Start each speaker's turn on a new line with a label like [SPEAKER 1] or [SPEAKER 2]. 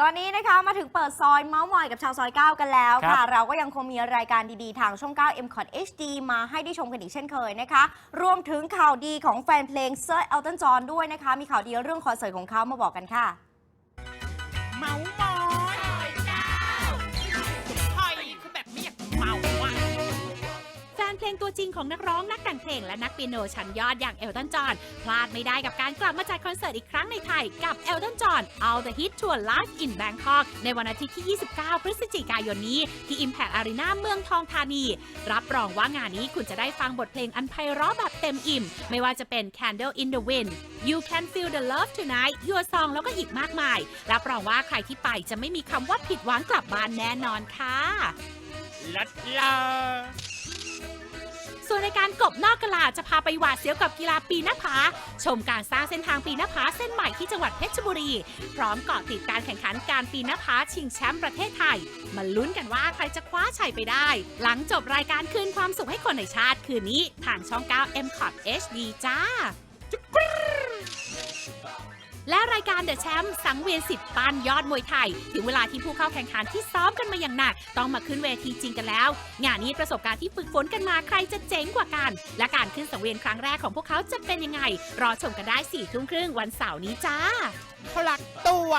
[SPEAKER 1] ตอนนี้นะคะมาถึงเปิดซอยเมาส์มอยกับชาวซอย 9 กันแล้ว
[SPEAKER 2] ครั
[SPEAKER 1] ค่ะ
[SPEAKER 2] บ
[SPEAKER 1] เราก็ยังคงมีรายการดีๆ ทางช่อง 9 m c o t HD มาให้ได้ชมกันอีกเช่นเคยนะคะ รวมถึงข่าวดีของแฟนเพลงเซอร์เอลตันจอห์นด้วยนะคะ มีข่าวดีเรื่องคอนเสิร์ตของเขามาบอกกันค่ะ
[SPEAKER 3] เมามอย
[SPEAKER 4] ลงตัวจริงของนักร้องนักแต่งเพลงและนักเปียโนชั้นยอดอย่างเอลตันจอห์นพลาดไม่ได้กับการกลับมาจัดคอนเสิร์ตอีกครั้งในไทยกับเอลตันจอห์น All the Hit Tour Live in Bangkok ในวันอาทิตย์ที่ 29 พฤศจิกายนนี้ ที่ Impact Arena เมืองทองธานี รับรองว่างานนี้คุณจะได้ฟังบทเพลงอันไพเราะแบบเต็มอิ่ม ไม่ว่าจะเป็น Candle in the Wind You Can Feel the Love Tonight Your Song แล้วก็อีกมากมาย รับรองว่าใครที่ไปจะไม่มีคำว่าผิดหวังกลับบ้านแน่นอนค่ะ
[SPEAKER 3] ลัดลา
[SPEAKER 4] วนในการกบนอกกะลาจะพาไปหวาดเสียวกับกีฬาปีนหน้าผา ชมการสร้างเส้นทางปีนหน้าผาเส้นใหม่ที่จังหวัดเพชรบุรี พร้อมเกาะติดการแข่งขันการปีนหน้าผาชิงแชมป์ประเทศไทย มาลุ้นกันว่าใครจะคว้าชัยไปได้ หลังจบรายการคืนความสุขให้คนในชาติคืนนี้ ทางช่อง 9 m c o t HD จ้า และรายการเดอะแชมป์สังเวียนสิทธิ์ปานยอดมวยไทย ถึงเวลาที่ผู้เข้าแข่งขันที่ซ้อมกันมาอย่างหนัก ต้องมาขึ้นเวทีจริงกันแล้ว งานนี้ประสบการณ์ที่ฝึกฝนกันมาใครจะเจ๋งกว่ากัน และการขึ้นสังเวียนครั้งแรกของพวกเขาจะเป็นยังไง รอชมกันได้สี่ทุ่มครึ่งวันเสาร์นี้จ้า
[SPEAKER 3] พลักตัว